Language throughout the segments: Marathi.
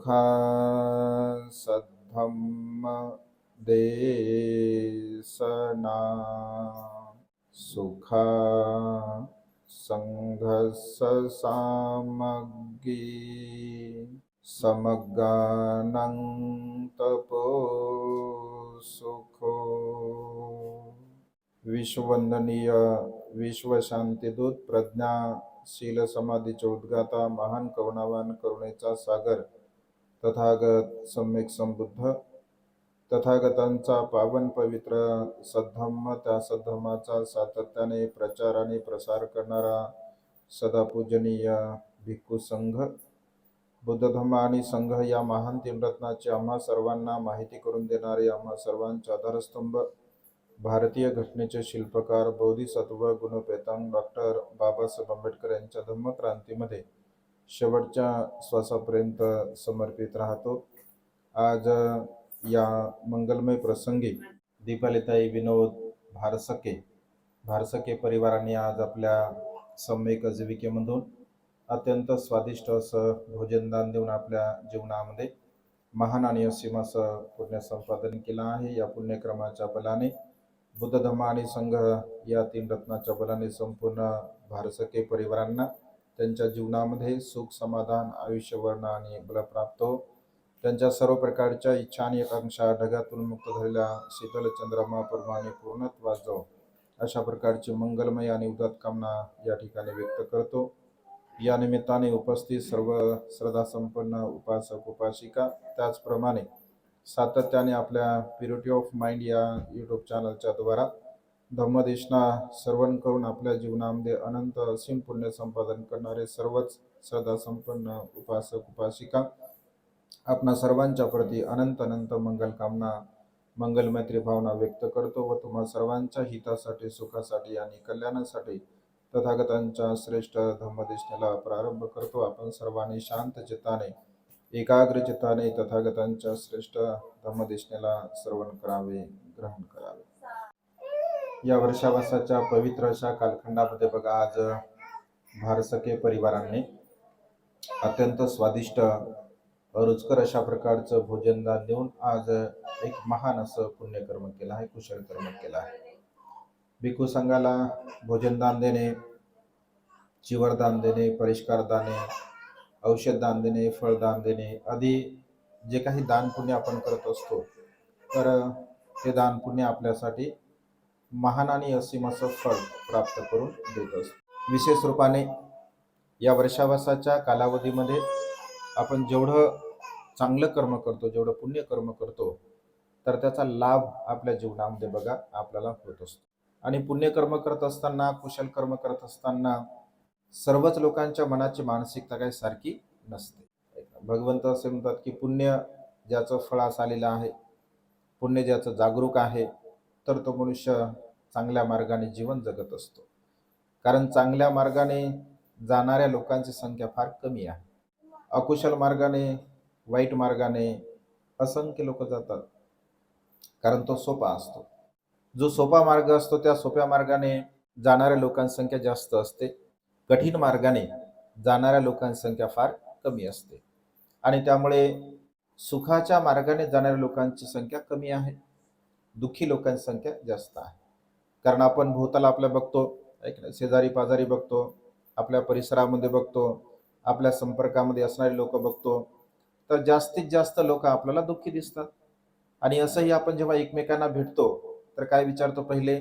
सुखा सद्धम्म देसना सुखा संघस सामग्गी समगानं तपो सुखो विश्ववंदनीय विश्वशांतीदूत प्रज्ञा शील समाधीचे उद्गाता महान करुणावान, करुणेचा सागर। तथागत सम्यक संबुद्ध तथागतांचा पावन पवित्र सद्धम्म त्या सद्धम्माचा सातत्याने प्रचार आणि प्रसार करणारा सदा पूजनीय भिक्खू संघ. बुद्ध धम्म आणि संघ या महान तीनरत्नाची आम्हा सर्वांना माहिती करून देणारे आम्हा सर्वांचे आधारस्तंभ. भारतीय घटनेचे शिल्पकार बोधिसत्व गुणपेतांग डॉक्टर बाबासाहेब आंबेडकर यांच्या धम्मक्रांतीमध्ये शेवटच्या श्वासापर्यंत समर्पित राहतो. आज या मंगलमय प्रसंगी दीपालिताई विनोद भारसके भारसके परिवाराने आज आपल्या सम्यक जीविकेमधून अत्यंत स्वादिष्ट असं भोजनदान देऊन आपल्या जीवनामध्ये महान आणि असीम असं पुण्य संपादन केलं आहे. या पुण्यक्रमाच्या बलाने बुद्ध धम्म आणि संघ या तीन रत्नाच्या बलाने संपूर्ण भारसके परिवारांना त्यांच्या जीवनामध्ये सुख समाधान आयुष्यवर्ण आणि बल प्राप्त हो. त्यांच्या सर्व प्रकारच्या इच्छा आणि आकांक्षा ढगातून मुक्त झालेल्या शीतल चंद्रमा प्रमाणे पूर्णत्वास जाऊ अशा प्रकारची मंगलमय आणि उदात कामना या ठिकाणी व्यक्त करतो. या निमित्ताने उपस्थित सर्व श्रद्धासंपन्न उपासक उपासिका त्याचप्रमाणे सातत्याने आपल्या प्युरिटी ऑफ माइंड या यूट्यूब चॅनलच्या द्वारा धम्मदेशना श्रवण करून आपल्या जीवनामध्ये अनंत असीम पुण्य संपादन करणारे सर्वच श्रद्धा संपन्न उपासक उपासिका आपणा सर्वांच्या प्रती अनंत अनंत मंगल कामना मंगलमैत्री भावना व्यक्त करतो व तुम्हा सर्वांच्या हितासाठी सुखासाठी आणि कल्याणासाठी तथागतांच्या श्रेष्ठ धम्मदेशनेला प्रारंभ करतो. आपण सर्वांनी शांत चित्ताने एकाग्र चित्ताने तथागतांच्या श्रेष्ठ धम्मदेशनेला श्रवण करावे ग्रहण करावे. या वर्षावासाच्या पवित्र अशा कालखंडामध्ये बघा आज भारसके परिवारांनी अत्यंत स्वादिष्ट रुचकर अशा प्रकारचं भोजनदान देऊन आज एक महान असं पुण्यकर्म केलं आहे कुशल कर्म केलं आहे. भिकू संघाला भोजनदान देणे चिवरदान देणे परिष्कार दाने औषधदान देणे फळदान देणे आदी जे काही दान पुण्य आपण करत असतो तर ते दान पुण्य आपल्यासाठी महान आणि असीम असं फळ प्राप्त करून देत असतो. विशेष रूपाने या वर्षावासाच्या कालावधीमध्ये आपण जेवढं चांगलं कर्म करतो जेवढं पुण्य कर्म करतो तर त्याचा लाभ आपल्या जीवनामध्ये बघा आपल्याला होत असतो. आणि पुण्यकर्म करत असताना कुशल कर्म करत असताना सर्वच लोकांच्या मनाची मानसिकता काही सारखी नसते. भगवंत असे म्हणतात की पुण्य ज्याचं फळास आलेलं आहे पुण्य ज्याचं जागरूक आहे तर तो मनुष्य चांगल्या मार्गाने जीवन जगत असतो. कारण चांगल्या मार्गाने जाणाऱ्या लोकांची संख्या फार कमी आहे. अकुशल मार्गाने वाईट मार्गाने असंख्य लोक जातात. कारण तो सोपा असतो. जो सोपा मार्ग असतो त्या सोप्या मार्गाने जाणाऱ्या लोकांची संख्या जास्त असते. कठीण मार्गाने जाणाऱ्या लोकांची संख्या फार कमी असते. आणि त्यामुळे सुखाच्या मार्गाने जाणाऱ्या लोकांची संख्या कमी आहे. दुःखी लोकांची संख्या जास्त आहे. कारण आपण भोवताला आपल्या बघतो ऐक ना शेजारी पाजारी बघतो आपल्या परिसरामध्ये बघतो आपल्या संपर्कामध्ये असणारे लोक बघतो तर जास्तीत जास्त लोक आपल्याला दुःखी दिसतात. आणि असंही आपण जेव्हा एकमेकांना भेटतो तर काय विचारतो पहिले?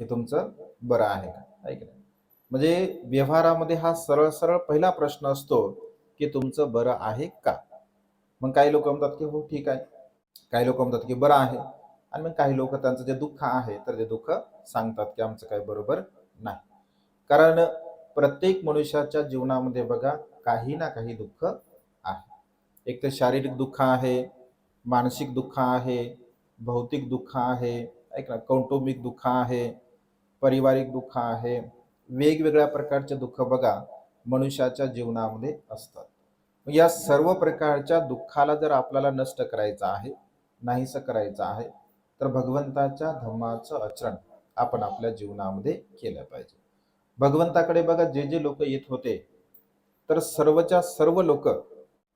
की तुमचं बरं आहे का? ऐक ना म्हणजे व्यवहारामध्ये हा सरळ सरळ पहिला प्रश्न असतो की तुमचं बरं आहे का? मग काही लोक म्हणतात की हो ठीक आहे. काही लोक म्हणतात की बरं आहे. आणि मग काही लोक त्यांचं जे दुःख आहे तर ते दुःख सांगतात की आमचं काही बरोबर नाही. कारण प्रत्येक मनुष्याच्या जीवनामध्ये बघा काही ना काही दुःख आहे. एक तर शारीरिक दुःख आहे मानसिक दुःख आहे भौतिक दुःख आहे ऐक ना कौटुंबिक दुःख आहे पारिवारिक दुःख आहे वेगवेगळ्या प्रकारचे दुःख बघा मनुष्याच्या जीवनामध्ये असतात. मग या सर्व प्रकारच्या दुःखाला जर आपल्याला नष्ट करायचं आहे नाहीसं करायचं आहे तर भगवंताच्या धम्माचं आचरण आपण आपल्या जीवनामध्ये केलं पाहिजे. भगवंताकडे बघा जे जे लोक येत होते तर सर्वच्या सर्व लोक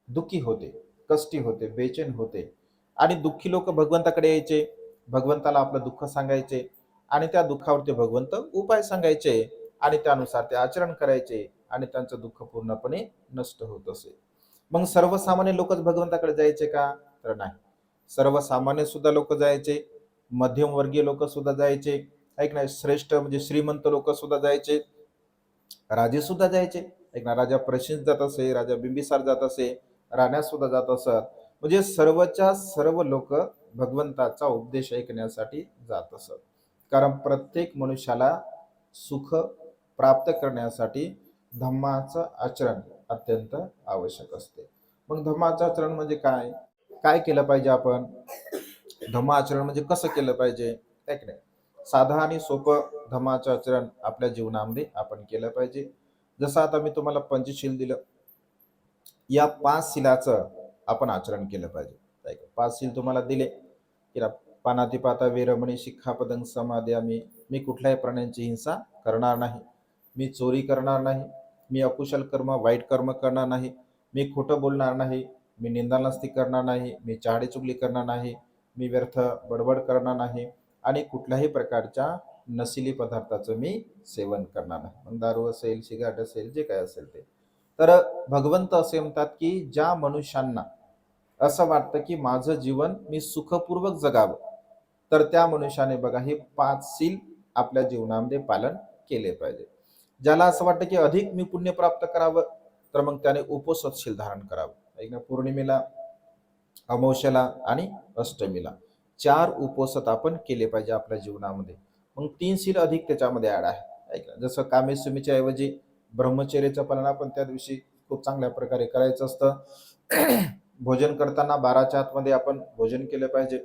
दुःखी होते कष्टी होते बेचैन होते आणि दुःखी लोक भगवंताकडे यायचे. भगवंताला आपलं दुःख सांगायचे आणि त्या दुःखावरती भगवंत उपाय सांगायचे आणि त्यानुसार ते आचरण करायचे आणि त्यांचं दुःख पूर्णपणे नष्ट होत असे. मग सर्वसामान्य लोकच भगवंताकडे जायचे का? तर नाही. सर्वसामान्य सुद्धा लोक जायचे. मध्यमवर्गीय लोक सुद्धा जायचे. ऐक ना श्रेष्ठ म्हणजे श्रीमंत लोक सुद्धा जायचे. राजे सुद्धा जायचे. ऐक ना राजा प्रशिंत जात असे राजा बिंबिसार जात असे राण्या सुद्धा जात असत म्हणजे सर्वच्या सर्व लोक भगवंताचा उपदेश ऐकण्यासाठी जात असत कारण प्रत्येक मनुष्याला सुख प्राप्त करण्यासाठी धम्माचं आचरण अत्यंत आवश्यक असते. मग धम्माचं आचरण म्हणजे काय? काय केलं पाहिजे आपण? धम्म आचरण म्हणजे कसं केलं पाहिजे? ऐक नाही साधं आणि सोपं धम्माचं आचरण आपल्या जीवनामध्ये आपण केलं पाहिजे. जसं आता मी तुम्हाला पंचशील दिलं. या पाच शिलाचं आपण आचरण केलं पाहिजे. पाच शिल तुम्हाला दिले. की ना विरमणी वेरमणी समाधी आम्ही मी कुठल्याही प्राण्यांची हिंसा करणार नाही. मी चोरी करणार नाही. मी अकुशल कर्म वाईट कर्म करणार नाही. मी खोटं बोलणार नाही. मी निंदानास्ती करणार नाही. मी चाडे चुगली करणार नाही. मी व्यर्थ बडबड करणार नाही आणि कुठल्याही प्रकारच्या नसिली पदार्थाचं मी सेवन करणार नाही. मग दारू असेल सिगारेट असेल जे काय असेल ते. तर भगवंत असे म्हणतात की ज्या मनुष्यांना असं वाटतं की माझं जीवन मी सुखपूर्वक जगावं तर त्या मनुष्याने बघा हे पाच सील आपल्या जीवनामध्ये पालन केले पाहिजे. ज्याला असं वाटतं की अधिक मी पुण्य प्राप्त करावं तर मग त्याने उपोषतशील धारण करावं. ऐक ना पौर्णिमेला अमावस्याला आणि अष्टमीला. चार उपसत आपण केले पाहिजे आपल्या जीवनामध्ये. मग तीन सील अधिक त्याच्यामध्ये ॲड आहे. ऐक जसं कामेश्वमीच्या ऐवजी ब्रह्मचर्याचं पालन आपण त्या दिवशी खूप चांगल्या प्रकारे करायचं असतं. भोजन करताना बाराच्या आतमध्ये आपण भोजन केलं पाहिजे.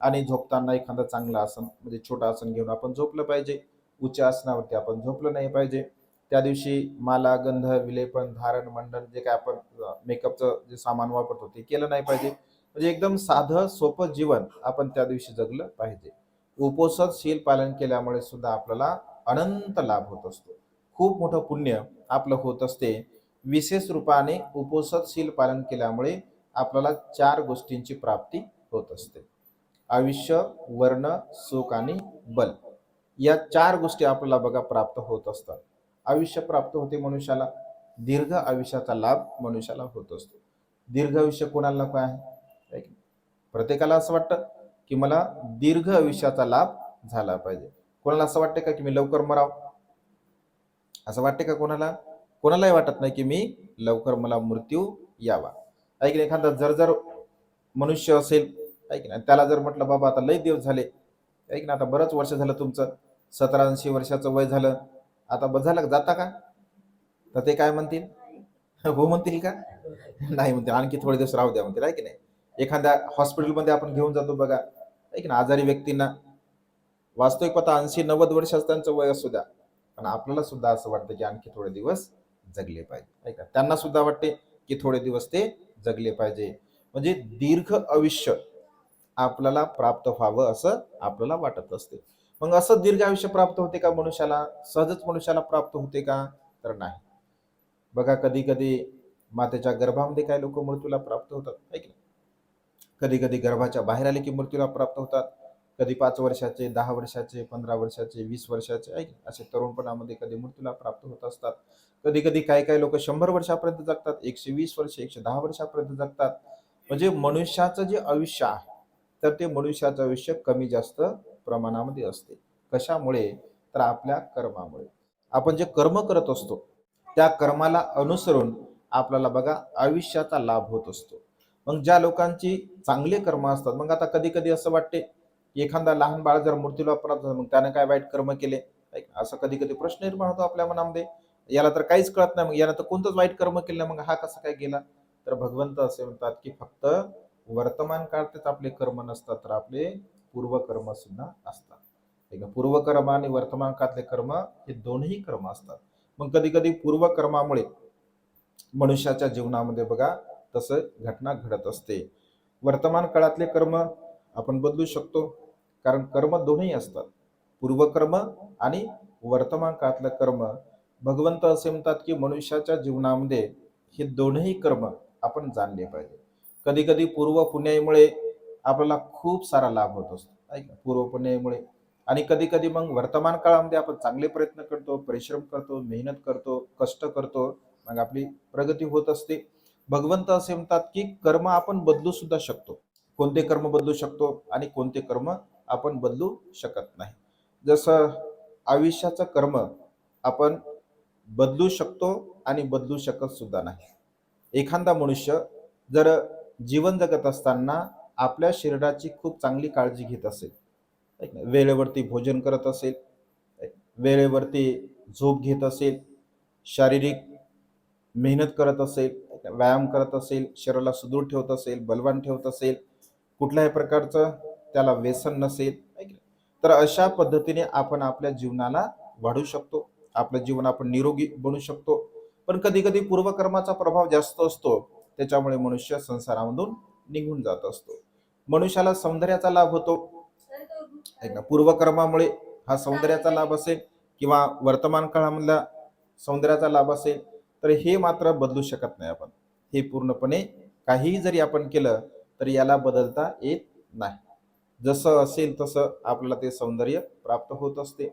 आणि झोपताना एखादं चांगलं आसन म्हणजे छोटं आसन घेऊन आपण झोपलं पाहिजे. उच्च आसनावरती आपण झोपलं नाही पाहिजे. त्या दिवशी माला गंध विलेपन धारण मंडन जे काय आपण मेकअपचं जे सामान वापरतो ते केलं नाही पाहिजे. म्हणजे एकदम साधं सोपं जीवन आपण त्या दिवशी जगलं पाहिजे. उपोषद शील पालन केल्यामुळे सुद्धा आपल्याला अनंत लाभ होत असतो. खूप मोठं पुण्य आपलं होत असते. विशेष रूपाने उपोषदशील पालन केल्यामुळे आपल्याला चार गोष्टींची प्राप्ती होत असते. आयुष्य वर्ण सुख आणि बल. या चार गोष्टी आपल्याला बघा प्राप्त होत असतात. आयुष्य प्राप्त होते मनुष्याला. दीर्घ आयुष्याचा लाभ मनुष्याला होत असतो. दीर्घ आयुष्य कोणाला नको आहे? प्रत्येकाला असं वाटतं की मला दीर्घ आयुष्याचा लाभ झाला पाहिजे. कोणाला असं वाटतं का की मी लवकर मराव? असं वाटते का कोणाला? कोणालाही वाटत नाही की मी लवकर मला मृत्यू यावा. ऐक एखादा जर जर मनुष्य असेल ऐक ना त्याला जर म्हटलं बाबा आता लई दिवस झाले. ऐक ना आता बरंच वर्ष झालं तुमचं. सतरा ऐंशी वर्षाचं वय झालं. आता बस झालं जाता का? तर ते काय म्हणतील? हो म्हणतील का? नाही म्हणतील. आणखी थोडे दिवस राहू द्या म्हणतील. आहे की नाही एखाद्या हॉस्पिटलमध्ये आपण घेऊन जातो बघा. ऐक ना आजारी व्यक्तींना वास्तविक पता ऐंशी नव्वद वर्ष त्यांचं वय असू द्या. पण आपल्याला सुद्धा असं वाटतं की आणखी थोडे दिवस जगले पाहिजे. ऐका त्यांना सुद्धा वाटते की थोडे दिवस ते जगले पाहिजे. म्हणजे दीर्घ आयुष्य आपल्याला प्राप्त व्हावं असं आपल्याला वाटत असते. मग असं दीर्घ आयुष्य प्राप्त होते का मनुष्याला? सहजच मनुष्याला प्राप्त होते का? तर नाही. बघा कधी कधी मातेच्या गर्भामध्ये काही लोक मृत्यूला प्राप्त होतात. ऐक ना कधी कधी गर्भाच्या बाहेर आले की मृत्यूला प्राप्त होतात. कधी पाच वर्षाचे दहा वर्षाचे पंधरा वर्षाचे वीस वर्षाचे ऐक असे तरुणपणामध्ये कधी मृत्यूला प्राप्त होत असतात. कधी कधी काही काही लोक शंभर वर्षापर्यंत जगतात एकशे वीस वर्ष एकशे दहा वर्षापर्यंत जगतात. म्हणजे मनुष्याचं जे आयुष्य आहे तर ते मनुष्याचं आयुष्य कमी जास्त प्रमाणामध्ये असते. कशामुळे? तर आपल्या कर्मामुळे. आपण जे कर्म करत असतो त्या कर्माला अनुसरून आपल्याला बघा आयुष्याचा लाभ होत असतो. मग ज्या लोकांची चांगले कर्म असतात मग आता कधी कधी असं वाटते की एखादा लहान बाळ जर मृत्यूला प्राप्त मग त्याने काय वाईट कर्म केले? असं कधी कधी प्रश्न निर्माण होतो आपल्या मनामध्ये. याला तर काहीच कळत नाही मग यानं तर कोणतंच वाईट कर्म केलं नाही, मग हा कसा काय गेला? तर भगवंत असे म्हणतात की फक्त वर्तमान काळातच आपले कर्म नसतात तर आपले पूर्वकर्म सुद्धा असतात. पूर्वकर्म आणि वर्तमान काळातले कर्म हे दोन्ही कर्म असतात. मग कधी कधी पूर्वकर्मामुळे मनुष्याच्या जीवनामध्ये बघा तसं घटना घडत असते. वर्तमान काळातले कर्म आपण बदलू शकतो. कारण कर्म दोन्ही असतात. पूर्वकर्म आणि वर्तमान काळातलं कर्म. भगवंत असे म्हणतात की मनुष्याच्या जीवनामध्ये हे दोनही कर्म आपण जाणले पाहिजे. कधी कधी पूर्व पुण्यामुळे आपल्याला खूप सारा लाभ होत असतो. ऐक पूर्व पुण्यामुळे आणि कधी कधी मग वर्तमान काळामध्ये आपण चांगले प्रयत्न करतो परिश्रम करतो मेहनत करतो कष्ट करतो. मग आपली प्रगती होत असते. भगवंत असे म्हणतात की कर्म आपण बदलू सुद्धा शकतो. कोणते कर्म बदलू शकतो आणि कोणते कर्म आपण बदलू शकत नाही. जसं आयुष्याचं कर्म आपण बदलू शकतो आणि बदलू शकत सुद्धा नाही. एखादा मनुष्य जर जीवन जगत असताना आपल्या शरीराची खूप चांगली काळजी घेत असेल वेळेवरती भोजन करत असेल वेळेवरती झोप घेत असेल शारीरिक मेहनत करत असेल व्यायाम करत असेल शरीराला सुदृढ ठेवत असेल बलवान ठेवत असेल कुठल्याही प्रकारचं त्याला व्यसन नसेल तर अशा पद्धतीने आपण आपल्या जीवनाला वाढू शकतो. आपलं जीवन आपण निरोगी बनू शकतो. पण कधी कधी पूर्वकर्माचा प्रभाव जास्त असतो. त्याच्यामुळे मनुष्य संसारामधून निघून जात असतो. मनुष्याला सौंदर्याचा लाभ होतो. ना पूर्वकर्मामुळे हा सौंदर्याचा लाभ असेल किंवा वर्तमान काळामधला सौंदर्याचा लाभ असेल तर हे मात्र बदलू शकत नाही आपण. हे पूर्णपणे काहीही जरी आपण केलं तर याला बदलता येत नाही. जसं असेल तसं आपल्याला ते सौंदर्य प्राप्त होत असते.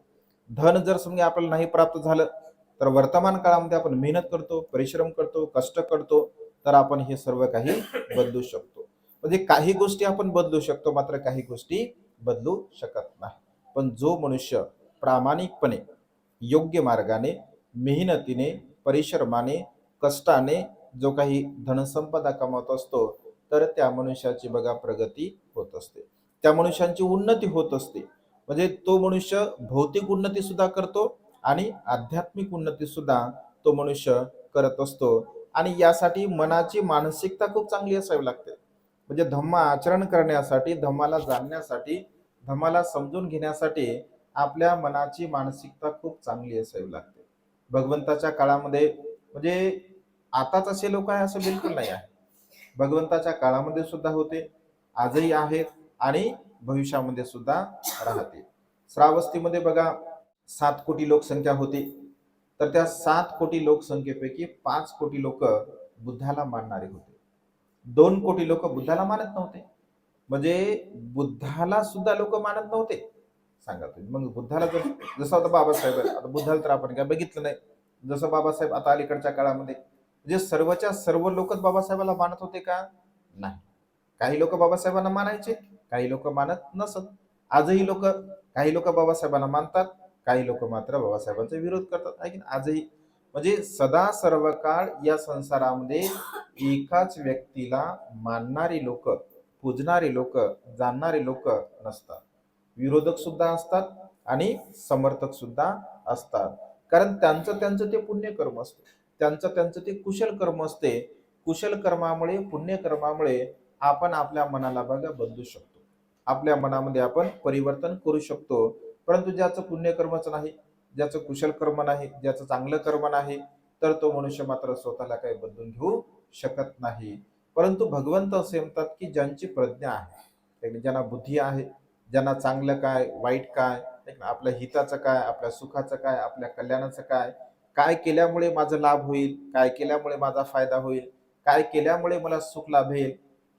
धन जर समजा आपल्याला नाही प्राप्त झालं तर वर्तमान काळामध्ये आपण मेहनत करतो परिश्रम करतो कष्ट करतो तर आपण हे सर्व काही बदलू शकतो. म्हणजे काही गोष्टी आपण बदलू शकतो मात्र काही गोष्टी बदलू शकत नाही. पण जो मनुष्य प्रामाणिकपणे योग्य मार्गाने मेहनतीने परिश्रमाने कष्टाने जो काही धनसंपदा कमावत असतो तर त्या मनुष्याची बघा प्रगती होत असते. त्या मनुष्यांची उन्नती होत असते. म्हणजे तो मनुष्य भौतिक उन्नती सुद्धा करतो आणि आध्यात्मिक उन्नती सुद्धा तो मनुष्य करत असतो. आणि यासाठी मनाची मानसिकता खूप चांगली असावी लागते. म्हणजे धम्म आचरण करण्यासाठी धम्माला जाणण्यासाठी धम्माला समजून घेण्यासाठी आपल्या मनाची मानसिकता खूप चांगली असावी लागते. भगवंताच्या काळामध्ये म्हणजे आताच असे लोक आहे असं बिलकुल नाही आहे. भगवंताच्या काळामध्ये सुद्धा होते आजही आहेत आणि भविष्यामध्ये सुद्धा राहते. श्रावस्तीमध्ये बघा सात कोटी लोकसंख्या होती. तर त्या सात कोटी लोकसंख्येपैकी पाच कोटी लोक बुद्धाला मानणारे होते. दोन कोटी लोक बुद्धाला मानत नव्हते. म्हणजे बुद्धाला सुद्धा लोक मानत नव्हते. सांगा तुम्ही. मग बुद्धाला जर जसं आता बाबासाहेब आता बुद्धाला तर आपण काय बघितलं नाही. जसं बाबासाहेब आता अलीकडच्या काळामध्ये म्हणजे सर्वच्या सर्व लोकच बाबासाहेबाला मानत होते का? नाही. काही लोक बाबासाहेबांना मानायचे काही लोक मानत नसत. आजही लोक काही लोक बाबासाहेबांना मानतात काही लोक मात्र बाबासाहेबांचा विरोध करतात. आजही म्हणजे सदा सर्व काळ या संसारामध्ये एकाच व्यक्तीला मानणारी लोक पूजणारी लोक जाणणारे लोक नसतात. विरोधक सुद्धा असतात आणि समर्थक सुद्धा असतात. कारण त्यांचं त्यांचं ते पुण्यकर्म असतं. त्यांचं त्यांचं ते कुशल कर्म असते. कुशल कर्मामुळे पुण्यकर्मामुळे आपण आपल्या मनाला बघा बदलू शकतो. आपल्या मनामध्ये आपण परिवर्तन करू शकतो. परंतु ज्याचं पुण्यकर्मच नाही ज्याचं कुशल कर्म नाही ज्याचं चांगलं कर्म नाही तर तो मनुष्य मात्र स्वतःला काही बदलून घेऊ शकत नाही. परंतु भगवंत असे म्हणतात की ज्यांची प्रज्ञा आहे ज्यांना बुद्धी आहे ज्यांना चांगलं काय वाईट काय आपल्या हिताचं काय आपल्या सुखाचं काय आपल्या कल्याणाचं काय? काय केल्यामुळे माझा लाभ होईल? काय केल्यामुळे माझा फायदा होईल? काय केल्यामुळे मला सुख लाभेल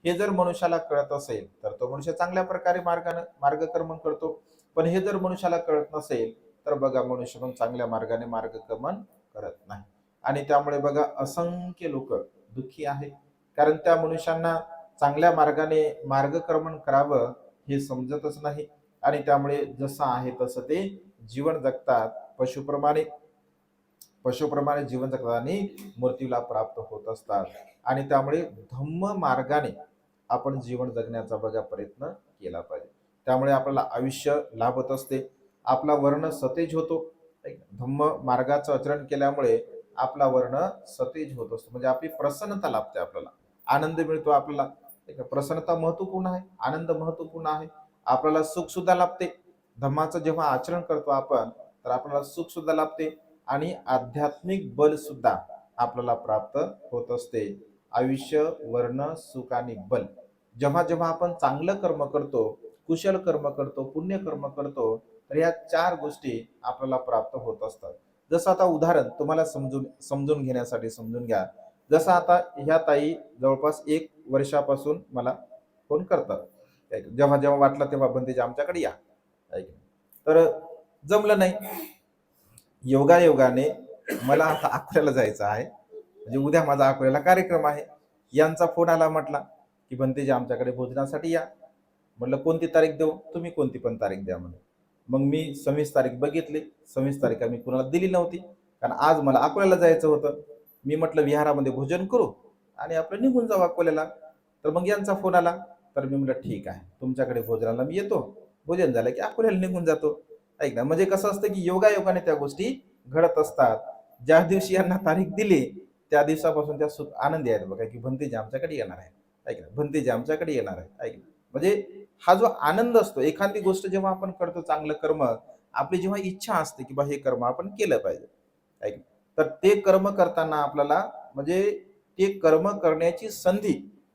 हे जर मनुष्याला कळत असेल तर तो मनुष्य चांगल्या प्रकारे मार्गाने मार्गक्रमण करतो. पण हे जर मनुष्याला कळत नसेल तर बघा मनुष्य पण चांगल्या मार्गाने मार्गक्रमण करत नाही. आणि त्यामुळे बघा असंख्य लोक दुःखी आहे कारण त्या मनुष्यांना चांगल्या मार्गाने मार्गक्रमण करावं हे समजतच नाही. आणि त्यामुळे जसं आहे तसं ते जीवन जगतात. पशुप्रमाणे पशुप्रमाणे जीवन जगतात आणि मृत्यूला प्राप्त होत असतात. आणि त्यामुळे धम्म मार्गाने आपण जीवन जगण्याचा बघा प्रयत्न केला पाहिजे. त्यामुळे आपल्याला आयुष्य लाभत असते. आपला वर्ण सतेज होतो. धम्म मार्गाचं आचरण केल्यामुळे आपला वर्ण सतेज होत असतो. म्हणजे आपली प्रसन्नता लाभते आपल्याला. आनंद मिळतो आपल्याला. प्रसन्नता महत्त्वपूर्ण आहे आनंद महत्त्वपूर्ण आहे. आपल्याला सुख सुद्धा लाभते. धम्माचं जेव्हा आचरण करतो आपण तर आपल्याला सुख सुद्धा लाभते आणि आध्यात्मिक बल सुद्धा आपल्याला प्राप्त होत असते. आयुष्य वर्ण सुख आणि बल. जेव्हा जेव्हा आपण चांगलं कर्म करतो कुशल कर्म करतो पुण्य कर्म करतो तर या चार गोष्टी आपल्याला प्राप्त होत असतात. जसं आता उदाहरण तुम्हाला समजून समजून घेण्यासाठी समजून घ्या. जसं आता ह्या ताई जवळपास एक वर्षापासून मला फोन करतात. जेव्हा जेव्हा वाटलं तेव्हा बंदेजी आमच्याकडे या. तर जमलं नाही. योगायोगाने मला आता अकोल्याला जायचं आहे. म्हणजे उद्या माझा अकोल्याला कार्यक्रम आहे. यांचा फोन आला म्हटला की बंदीजी आमच्याकडे भोजनासाठी या. म्हटलं कोणती तारीख देऊ? तुम्ही कोणती पण तारीख द्या म्हणे. मग मी सव्वीस तारीख बघितली. सव्वीस तारीख आम्ही कुणाला दिली नव्हती. कारण आज मला अकोल्याला जायचं होतं. मी म्हटलं विहारामध्ये भोजन करू आणि आपलं निघून जाऊ अकोल्याला. तर मग यांचा फोन आला. तर मी म्हटलं ठीक आहे. तुमच्याकडे भोजनाला मी येतो. भोजन झालं की अकोल्याला निघून जातो. ऐक ना म्हणजे कसं असतं की योगायोगाने त्या गोष्टी घडत असतात. ज्या दिवशी यांना तारीख दिली त्या दिवसापासून त्या सुख आनंदी आहेत बघा की भंतेजी आमच्याकडे येणार आहे ऐक ना भंतेजी आमच्याकडे येणार आहे ऐक ना. म्हणजे हा जो आनंद असतो एखादी गोष्ट जेव्हा आपण करतो चांगलं कर्म आपली जेव्हा इच्छा असते की बा हे कर्म आपण केलं पाहिजे. ऐक ना. तर ते कर्म करताना आपल्याला म्हणजे ते कर्म करण्याची संधी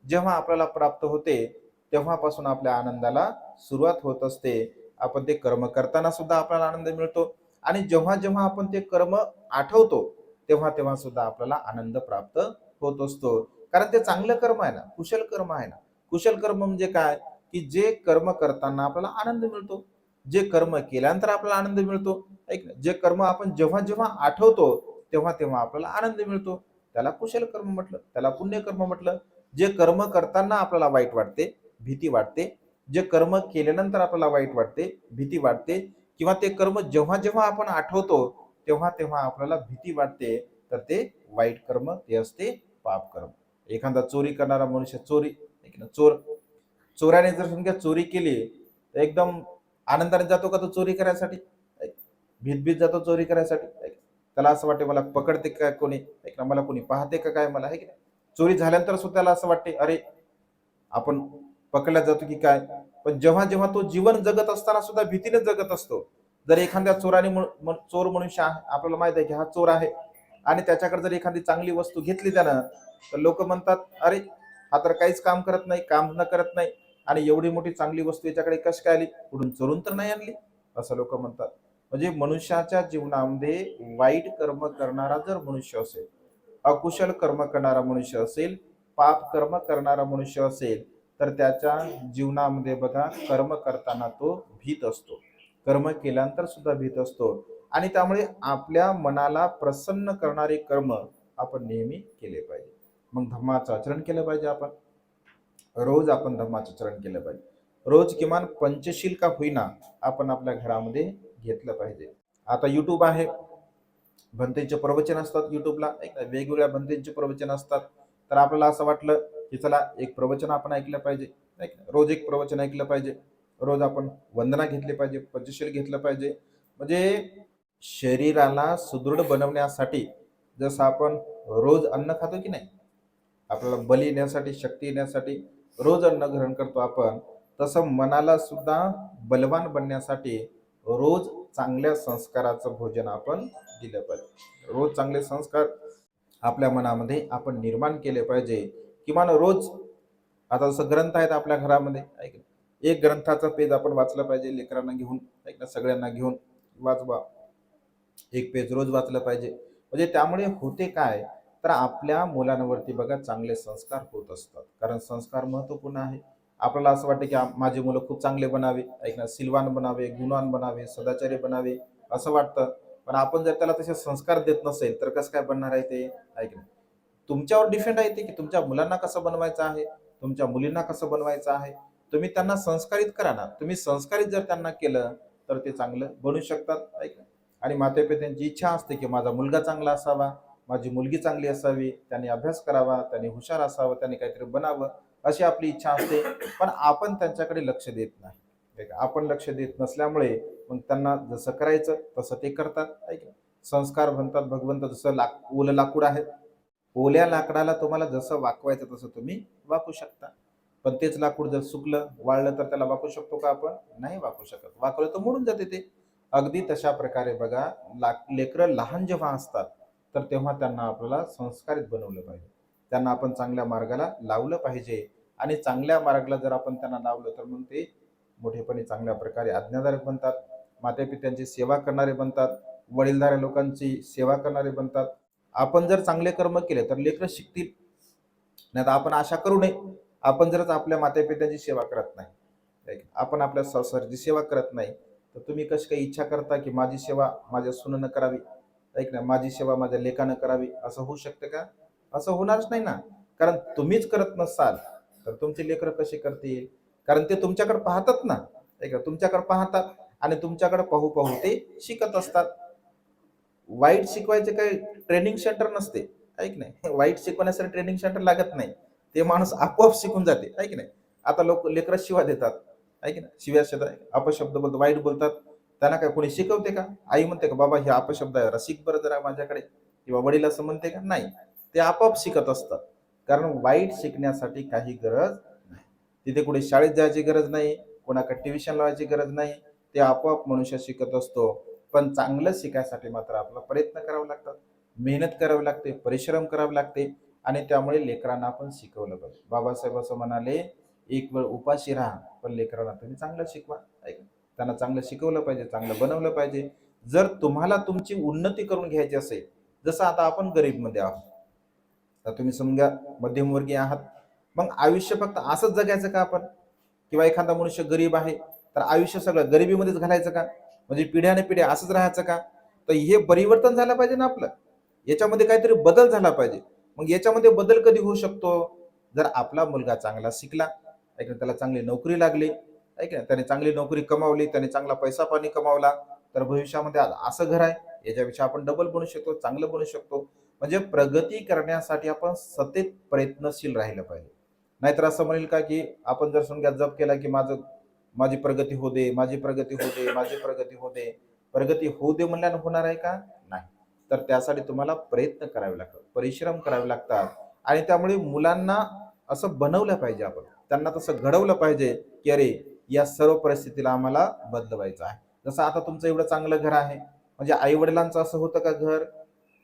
जेव्हा आपल्याला प्राप्त होते तेव्हापासून आपल्या आनंदाला सुरुवात होत असते. आपण ते कर्म करताना सुद्धा आपल्याला आनंद मिळतो. आणि जेव्हा जेव्हा आपण ते कर्म आठवतो तेव्हा तेव्हा सुद्धा आपल्याला आनंद प्राप्त होत असतो. कारण ते चांगलं कर्म आहे ना कुशल कर्म आहे ना. कुशल कर्म म्हणजे काय? की जे कर्म करताना आपल्याला आनंद मिळतो. जे कर्म केल्यानंतर आपल्याला आनंद मिळतो. ऐक ना, जे कर्म आपण जेव्हा जेव्हा आठवतो तेव्हा तेव्हा आपल्याला आनंद मिळतो. त्याला कुशल कर्म म्हटलं त्याला पुण्यकर्म म्हटलं. जे कर्म करताना आपल्याला वाईट वाटते भीती वाटते. जे कर्म केल्यानंतर आपल्याला वाईट वाटते भीती वाटते. किंवा ते कर्म जेव्हा जेव्हा आपण आठवतो तेव्हा तेव्हा आपल्याला भीती वाटते. तर ते वाईट कर्म ते असते पाप कर्म. एखादा चोरी करणारा मनुष्य चोरी ऐक ना, चोर. चोराने जर समजा चोरी केली तर एकदम आनंदाने जातो का तो चोरी करायसाठी ऐक, भीत भीत जातो चोरी करायसाठी ऐक, त्याला असं वाटते मला पकडते का कोणी? ऐक मला कोणी पाहते का काय मला? आहे की नाही? चोरी झाल्यानंतर सुद्धा त्याला असं वाटते अरे आपण पकडल्या जातो की काय? पण जेव्हा जेव्हा तो जीवन जगत असताना सुद्धा भीतीने जगत असतो. जर एखाद्या चोराने चोर मनुष्य आपल्याला माहीत आहे की हा चोर आहे आणि त्याच्याकडे जर एखादी चांगली वस्तू घेतली त्यानं तर लोक म्हणतात अरे हा तर काहीच काम करत नाही काम न करत नाही आणि एवढी मोठी चांगली वस्तू याच्याकडे कशी काय आली? कुठून चोरून तर नाही आणली? असं लोक म्हणतात. म्हणजे मनुष्याच्या जीवनामध्ये वाईट कर्म करणारा जर मनुष्य असेल अकुशल कर्म करणारा मनुष्य असेल पाप कर्म करणारा मनुष्य असेल तर त्याच्या जीवनामध्ये बघा कर्म करताना तो भीत असतो. कर्म केल्यानंतर सुद्धा भीत असतो. आणि त्यामुळे आपल्या मनाला प्रसन्न करणारे कर्म आपण नेहमी केले पाहिजे. मग धम्माचं आचरण केलं पाहिजे आपण. रोज आपण धर्माचं आचरण केलं पाहिजे. रोज किमान पंचशील का होईना आपण आपल्या घरामध्ये घेतलं पाहिजे. आता यूट्यूब आहे. भंतेचे प्रवचन असतात यूट्यूबला एक वेगवेगळ्या भंतेचे प्रवचन असतात. तर आपल्याला असं वाटलं की चला एक प्रवचन आपण ऐकलं पाहिजे नाही रोज एक प्रवचन ऐकलं पाहिजे. रोज आपण वंदना घेतली पाहिजे पंचशील घेतलं पाहिजे. म्हणजे शरीराला सुदृढ बनवण्यासाठी जसं आपण रोज अन्न खातो की नाही? आपल्याला बली येण्यासाठी शक्ती येण्यासाठी रोज अन्न ग्रहण करतो आपण तसं मनाला सुद्धा बलवान बनण्यासाठी रोज चांगल्या संस्काराचं भोजन आपण दिलं पाहिजे. रोज चांगले संस्कार आपल्या मनामध्ये आपण निर्माण केले पाहिजे. किमान रोज आता जसं ग्रंथ आहेत आपल्या घरामध्ये ऐक एक ग्रंथाचा पेज आपण वाचलं पाहिजे लेकरांना घेऊन ऐक ना सगळ्यांना घेऊन वाचवा. एक पेज रोज वाचलं पाहिजे. म्हणजे त्यामुळे होते काय तर आपल्या मुलांवरती बघा चांगले संस्कार होत असतात. कारण संस्कार महत्त्वपूर्ण आहे. आपल्याला असं वाटतं की माझी मुलं खूप चांगले बनावे ऐकणार ना सिलवान बनावे गुणवान बनावे सदाचारी बनावे असं वाटतं. पण आपण जर त्याला तसे संस्कार देत नसेल तर कसं काय बनणार आहे ते? ऐकणं तुमच्यावर डिफेंड आहे ते की तुमच्या मुलांना कसं बनवायचं आहे तुमच्या मुलींना कसं बनवायचं आहे. तुम्ही त्यांना संस्कारित करा ना. तुम्ही संस्कारित जर त्यांना केलं तर ते चांगलं बनू शकतात. ऐकणं आणि मातेपित्यांची इच्छा असते की माझा मुलगा चांगला असावा माझी मुलगी चांगली असावी त्याने अभ्यास करावा त्याने हुशार असावं त्याने काहीतरी बनावं. अशी आपली इच्छा असते. पण आपण त्यांच्याकडे लक्ष देत नाही. आपण लक्ष देत नसल्यामुळे मग त्यांना जसं करायचं तसं ते करतात. ऐक संस्कार म्हणतात भगवंत जसं लाक ओलं लाकूड आहे ओल्या लाकडाला तुम्हाला जसं वाकवायचं तसं तुम्ही वाकू शकता. पण तेच लाकूड जर सुकलं वाळलं तर त्याला वाकू शकतो का आपण? नाही वाकू शकत. वाकवलं तर मोडून जाते ते. अगदी तशा प्रकारे बघा लाक लेकरं लहान जेव्हा असतात तर तेव्हा त्यांना आपल्याला संस्कारित बनवलं पाहिजे. त्यांना आपण चांगल्या मार्गाला लावलं पाहिजे. आणि चांगल्या मार्गाला जर आपण त्यांना लावलं तर मग ते मोठेपणी चांगल्या प्रकारे आज्ञाधारक बनतात. मातेपित्यांची सेवा करणारे बनतात. वडीलधाऱ्या लोकांची सेवा करणारे बनतात. आपण जर चांगले कर्म केले तर लेकरं शिकतील. नाही तर आपण आशा करू नये. आपण जरच आपल्या मातेपित्याची सेवा करत नाही. आपण आपल्या संसाराची सेवा करत नाही. तर तुम्ही कशी काही इच्छा करता की माझी सेवा माझ्या सुननं करावी? ऐक ना माझी सेवा माझ्या लेखानं करावी? असं होऊ शकतं का? असं होणारच नाही ना. कारण तुम्हीच करत नसाल तर तुमचे लेकरं कसे करतील? कारण ते तुमच्याकडे पाहतात ना. ऐका तुमच्याकडे पाहतात आणि तुमच्याकडे पाहू पाहू ते शिकत असतात. वाईट शिकवायचे काही ट्रेनिंग सेंटर नसते ऐक नाही. वाईट शिकवण्यासाठी ट्रेनिंग सेंटर लागत नाही. ते माणूस आपोआप शिकून जाते ऐक नाही. आता लोक लेकरं शिवा देतात ऐक ना. शिव्या शब्द अपशब्द बोलतात वाईट बोलतात. त्यांना काय कोणी शिकवते का? आई म्हणते का बाबा हे अपशब्द आहे रसिक बरं जरा माझ्याकडे. किंवा वडील असं म्हणते का नाही. ते आपोआप शिकत असतात. कारण वाईट शिकण्यासाठी काही गरज नाही. तिथे कुठे शाळेत जायची गरज नाही कोणाकडे ट्युशन लावायची गरज नाही ते आपोआप मनुष्य शिकत असतो. पण चांगलं शिकायसाठी मात्र आपला प्रयत्न करावे लागतात. मेहनत करावी लागते परिश्रम करावे लागते आणि त्यामुळे लेकरांना आपण शिकवलं पाहिजे. बाबासाहेब असं म्हणाले एक वेळ उपाशी राहा पण लेकरांना तुम्ही चांगलं शिकवा. ऐका त्यांना चांगलं शिकवलं पाहिजे चांगलं बनवलं पाहिजे. जर तुम्हाला तुमची उन्नती करून घ्यायची असेल जसं आता आपण गरीबमध्ये आहोत तर तुम्ही समजा मध्यमवर्गीय आहात. मग आयुष्य फक्त असंच जगायचं का आपण? किंवा एखादा मनुष्य गरीब आहे तर आयुष्य सगळं गरिबीमध्येच घालायचं का? म्हणजे पिढ्याने पिढ्या असंच राहायचं का? तर हे परिवर्तन झालं पाहिजे ना आपलं. याच्यामध्ये काहीतरी बदल झाला पाहिजे. मग याच्यामध्ये बदल कधी होऊ शकतो? जर आपला मुलगा चांगला शिकला ऐक ना, त्याला चांगली नोकरी लागली ऐक ना त्याने चांगली नोकरी कमावली त्याने चांगला पैसा पाणी कमावला तर भविष्यामध्ये असं घर आहे याच्यापेक्षा आपण डबल बनू शकतो चांगलं बनू शकतो. म्हणजे प्रगती करण्यासाठी आपण सतत प्रयत्नशील राहिलं पाहिजे. नाहीतर असं म्हणेल का की आपण जर समजा जप केला की माझं माझी प्रगती होऊ दे माझी प्रगती होऊ दे माझी प्रगती होऊ दे. प्रगती होऊ दे म्हणल्यानं होणार आहे का? नाही. तर त्यासाठी तुम्हाला प्रयत्न करावे लागतात परिश्रम करावे लागतात. आणि त्यामुळे मुलांना असं बनवलं पाहिजे आपण. त्यांना तसं घडवलं पाहिजे की अरे या सर्व परिस्थितीला आम्हाला बदलवायचं आहे. जसं आता तुमचं एवढं चांगलं घर आहे. म्हणजे आई वडिलांचं असं होतं का घर?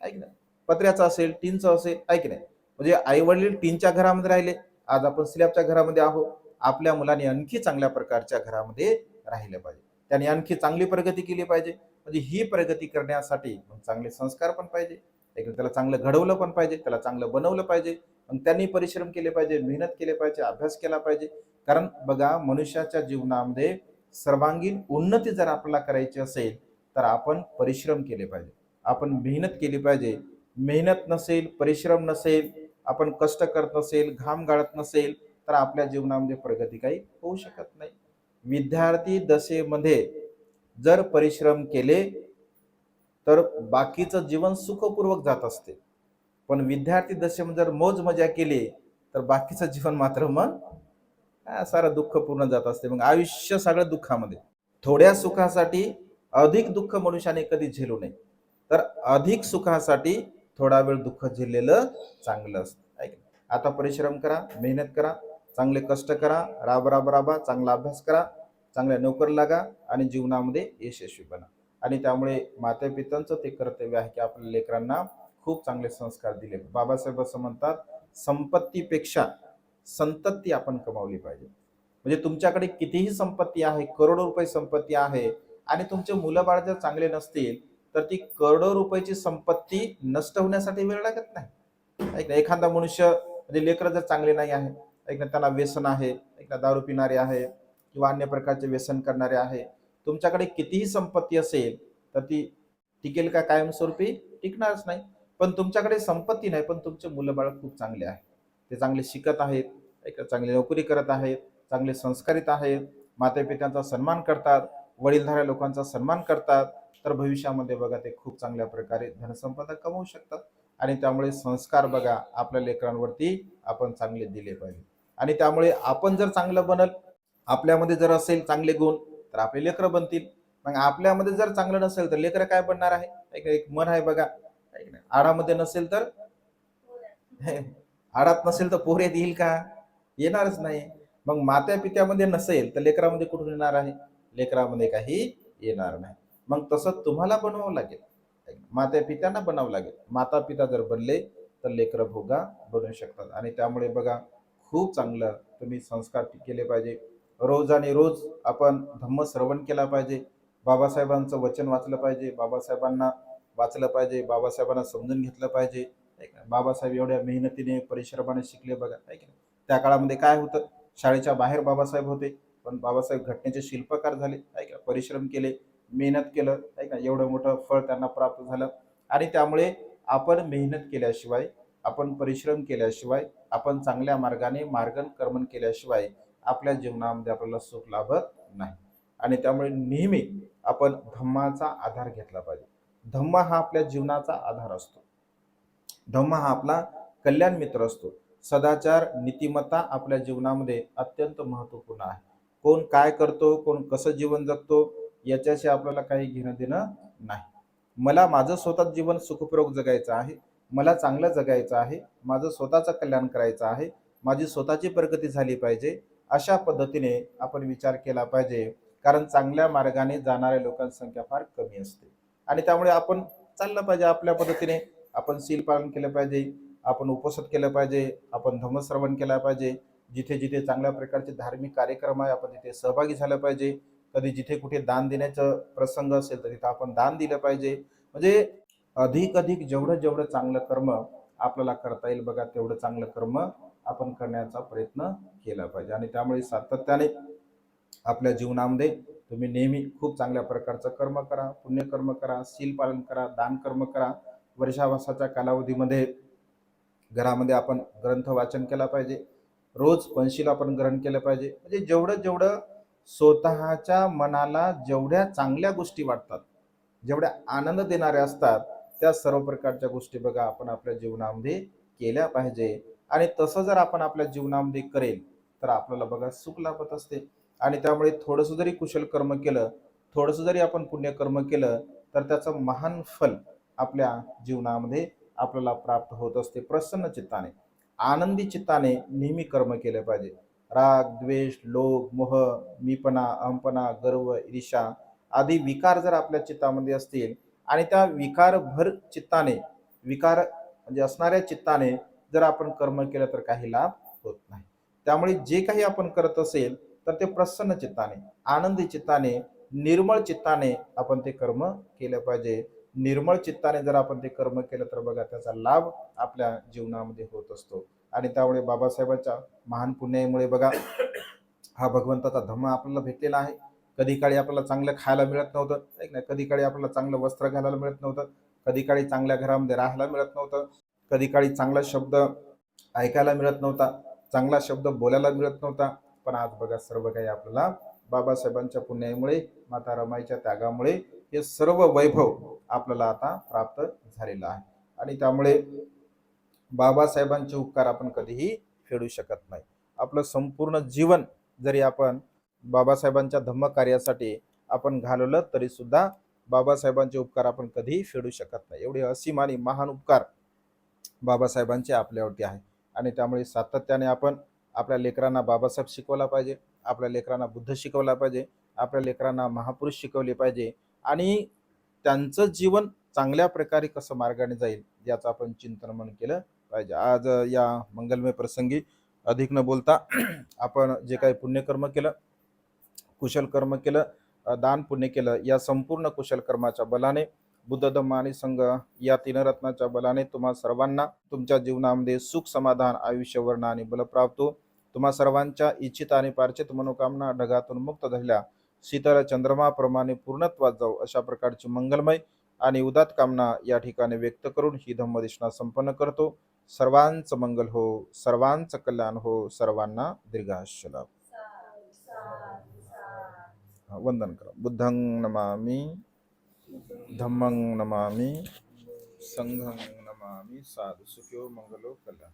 ऐक ना. पत्र्याचं असेल टीनचं असेल ऐक नाही? म्हणजे आई वडील टीनच्या घरामध्ये राहिले आज आपण स्लॅबच्या घरामध्ये आहोत. आपल्या मुलाने आणखी चांगल्या प्रकारच्या घरामध्ये राहिलं पाहिजे. त्याने आणखी चांगली प्रगती केली पाहिजे. म्हणजे ही प्रगती करण्यासाठी चांगले संस्कार पण पाहिजे. त्याला चांगलं घडवलं पण पाहिजे त्याला चांगलं बनवलं पाहिजे. मग त्यांनी परिश्रम केले पाहिजे मेहनत केले पाहिजे अभ्यास केला पाहिजे. कारण बघा मनुष्याच्या जीवनामध्ये सर्वांगीण उन्नती जर आपल्याला करायची असेल तर आपण परिश्रम केले पाहिजे. आपण मेहनत केली पाहिजे. मेहनत नसेल परिश्रम नसेल आपण कष्ट करत नसेल घाम गाळत नसेल तर आपल्या जीवनामध्ये प्रगती काही होऊ शकत नाही. विद्यार्थी दशेमध्ये जर परिश्रम केले तर बाकीचं जीवन सुखपूर्वक जात असते. पण विद्यार्थी दशेमध्ये जर मोज मजा केली तर बाकीचं जीवन मात्र मग हा, सारं दुःख पूर्ण जात असते. मग आयुष्य सगळं दुःखामध्ये. थोड्या सुखासाठी अधिक दुःख मनुष्याने कधी झेलू नये. तर अधिक सुखासाठी थोडा वेळ दुःख झेललेलं चांगलं असतं. ऐक आता परिश्रम करा मेहनत करा चांगले कष्ट करा राब राब राबा चांगला अभ्यास करा चांगल्या नोकर लागा आणि जीवनामध्ये यशस्वी बना. आणि त्यामुळे माता पित्यांचं ते कर्तव्य आहे की आपल्या लेकरांना खूप चांगले संस्कार दिले. बाबासाहेब असं म्हणतात संपत्तीपेक्षा संतती आपण कमावली पाहिजे. म्हणजे तुमच्याकडे कितीही संपत्ती आहे करोडो रुपये संपत्ती आहे आणि तुमचे मुलं बाळ जर चांगले नसतील तर ती करोडो रुपयाची संपत्ती नष्ट होण्यासाठी वेळ लागत नाही. ऐक ना एखादा मनुष्य म्हणजे लेकरं जर चांगले नाही आहे ऐक ना त्यांना व्यसन आहे ऐक ना दारू पिणारे आहे किंवा अन्य प्रकारचे व्यसन करणारे आहे तुमच्याकडे कितीही संपत्ती असेल तर ती टिकेल का कायमस्वरूपी? टिकणारच नाही. पण तुमच्याकडे संपत्ती नाही पण तुमचे मुलं बाळ खूप चांगले आहे ते चांगले शिकत आहेत एक चांगली नोकरी करत आहेत चांगले संस्कारित आहेत मातापित्यांचा सन्मान करतात वडीलधाऱ्या लोकांचा सन्मान करतात तर भविष्यामध्ये बघा ते खूप चांगल्या प्रकारे धनसंपदा कमवू शकतात. आणि त्यामुळे संस्कार बघा आपल्या लेकरांवरती आपण चांगले दिले पाहिजे. आणि त्यामुळे आपण जर चांगलं बनल आपल्यामध्ये जर असेल चांगले गुण तर आपले लेकरं बनतील. मग आपल्यामध्ये जर चांगलं नसेल तर लेकरं काय बनणार आहे? एक एक मन आहे बघा. आडामध्ये नसेल तर आडात नसेल तर पोर देईल येईल का? येणारच नाही. मग मात्या पित्यामध्ये नसेल तर लेकरामध्ये कुठून येणार आहे? लेकरामध्ये काही येणार नाही. मग तसं तुम्हाला बनवावं लागेल. माता पित्यांना बनावं लागेल. माता पिता जर बनले तर लेकरं भोगा बनू शकतात. आणि त्यामुळे बघा खूप चांगलं तुम्ही संस्कार केले पाहिजे. रोज आणि रोज आपण धम्म श्रवण केला पाहिजे. बाबासाहेबांचं वचन वाचलं पाहिजे. बाबासाहेबांना वाचलं पाहिजे. बाबासाहेबांना समजून घेतलं पाहिजे. बाबासाहेब एवढ्या मेहनतीने परिश्रमाने शिकले बघा. आहे की? त्या काळामध्ये काय होतं? शाळेच्या बाहेर बाबासाहेब होते. पण बाबासाहेब घटनेचे शिल्पकार झाले. आहे का? परिश्रम केले. मेहनत केलं आहे का? एवढं मोठं फळ त्यांना प्राप्त झालं. आणि त्यामुळे आपण मेहनत केल्याशिवाय आपण परिश्रम केल्याशिवाय आपण चांगल्या मार्गाने मार्गन कर्मण केल्याशिवाय आपल्या जीवनामध्ये आपल्याला सुख लाभत नाही. आणि त्यामुळे नेहमी आपण धम्माचा आधार घेतला पाहिजे. धम्म हा आपल्या जीवनाचा आधार असतो. धम्म हा आपला कल्याण मित्र असतो. सदाचार नीतिमत्ता आपल्या जीवनामध्ये अत्यंत महत्त्वपूर्ण आहे. कोण काय करतो कोण कसं जीवन जगतो याच्याशी आपल्याला काही घेणं देणं नाही. मला माझं स्वतः जीवन सुखपूर्वक जगायचं आहे. मला चांगलं जगायचं आहे. माझं स्वतःचं कल्याण करायचं आहे. माझी स्वतःची प्रगती झाली पाहिजे. अशा पद्धतीने आपण विचार केला पाहिजे. कारण चांगल्या मार्गाने जाणाऱ्या लोकांची संख्या फार कमी असते. आणि त्यामुळे आपण चाललं पाहिजे आपल्या पद्धतीने. आपण सील पालन केलं पाहिजे. आपण उपसत केलं पाहिजे. आपण धम्मश्रवण केलं पाहिजे. जिथे जिथे चांगल्या प्रकारचे धार्मिक कार्यक्रम आहे आपण तिथे सहभागी झालं पाहिजे. कधी जिथे कुठे दान देण्याचं प्रसंग असेल तर तिथं आपण दान दिलं पाहिजे. म्हणजे अधिक अधिक जेवढं जेवढं चांगलं कर्म आपल्याला करता येईल बघा तेवढं चांगलं कर्म आपण करण्याचा प्रयत्न केला पाहिजे. आणि त्यामुळे सातत्याने आपल्या जीवनामध्ये तुम्ही नेहमी खूप चांगल्या प्रकारचं कर्म करा पुण्यकर्म करा शील पालन करा दान कर्म करा. वर्षावासाच्या कालावधीमध्ये घरामध्ये आपण ग्रंथ वाचन केला पाहिजे. रोज पंशील आपण ग्रहण केलं पाहिजे. म्हणजे जेवढं जेवढं स्वतःच्या मनाला जेवढ्या चांगल्या गोष्टी वाटतात जेवढ्या आनंद देणाऱ्या असतात त्या सर्व प्रकारच्या गोष्टी बघा आपण आपल्या जीवनामध्ये केल्या पाहिजे. आणि तसं जर आपण आपल्या जीवनामध्ये करेल तर आपल्याला बघा सुख लाभत असते. आणि त्यामुळे थोडंसं जरी कुशल कर्म केलं थोडंसं जरी आपण पुण्यकर्म केलं तर त्याचं महान फल आपल्या जीवनामध्ये आपल्याला प्राप्त होत असते प्रसन्न चित्ताने. आनंदी चित्ताने नेहमी कर्म केले पाहिजे. राग द्वेष लोभ मोह मीपणा अहमपणा गर्व ईर्षा आदी विकार जर आपल्या चित्तामध्ये असतील आणि त्या विकारभर चित्ताने विकार म्हणजे असणाऱ्या चित्ताने जर आपण कर्म केलं तर काही लाभ होत नाही. त्यामुळे जे काही आपण करत असेल तर ते प्रसन्न चित्ताने आनंदी चित्ताने निर्मळ चित्ताने आपण ते कर्म केलं पाहिजे. निर्मळ चित्ताने जर आपण ते कर्म केलं तर बघा त्याचा लाभ आपल्या जीवनामध्ये होत असतो. आणि त्यामुळे बाबासाहेबांच्या महान पुण्यामुळे बघा हा भगवंताचा धम्म आपल्याला भेटलेला आहे. कधी काळी आपल्याला चांगलं खायला मिळत नव्हतं ऐक ना कधी काळी आपल्याला चांगलं वस्त्र घालायला मिळत नव्हतं कधी काळी चांगल्या घरामध्ये राहायला मिळत नव्हतं कधी काळी चांगला शब्द ऐकायला मिळत नव्हता चांगला शब्द बोलायला मिळत नव्हता. पण आज बघा सर्व काही आपल्याला बाबासाहेबांच्या पुण्यामुळे माता रमाईच्या त्यागामुळे हे सर्व वैभव आपल्याला आता प्राप्त झालेलं आहे. आणि त्यामुळे बाबासाहेबांचे उपकार आपण कधीही फेडू शकत नाही. आपलं संपूर्ण जीवन जरी आपण बाबासाहेबांच्या धम्म कार्यासाठी आपण घालवलं तरी सुद्धा बाबासाहेबांचे उपकार आपण कधीही फेडू शकत नाही. एवढे असीम आणि महान उपकार बाबासाहेबांचे आपल्यावरती आहे. आणि त्यामुळे सातत्याने आपण आपल्या लेकरांना बाबासाहेब शिकवला पाहिजे आपल्या लेकरांना बुद्ध शिकवला पाहिजे आपल्या लेकरांना महापुरुष शिकवले पाहिजे आणि त्यांचं जीवन चांगल्या प्रकारे कसं मार्गाने जाईल याचं आपण चिंतन मन केलं. पाहिजे. आज या मंगलमय प्रसंगी अधिक न बोलता आपण जे काही पुण्यकर्म केलं कुशल कर्म केलं दान पुण्य केलं या संपूर्ण कुशल कर्माच्या बलाने बुद्ध धम्म आणि संघ या तीन रत्नाच्या बलाने तुम्हा सर्वांना तुमच्या जीवनामध्ये सुख समाधान आयुष्य वर्ण आणि बल प्राप्त तुम्हा सर्वांच्या इच्छित आणि पार्चित मनोकामना ढगातून मुक्त झालेल्या शीतल चंद्रमाप्रमाणे पूर्णत्वात जाऊ अशा प्रकारची मंगलमय आणि उदात कामना या ठिकाणी व्यक्त करून ही धम्मदेशना संपन्न करतो. सर्वांचं मंगल हो सर्वांचं कल्याण हो सर्वांना दीर्घायुष्य लाभ. वंदन करा. बुद्धं नमामि धम्मं नमामि संघं नमामि साधु सुखियो मंगलो कल्याण.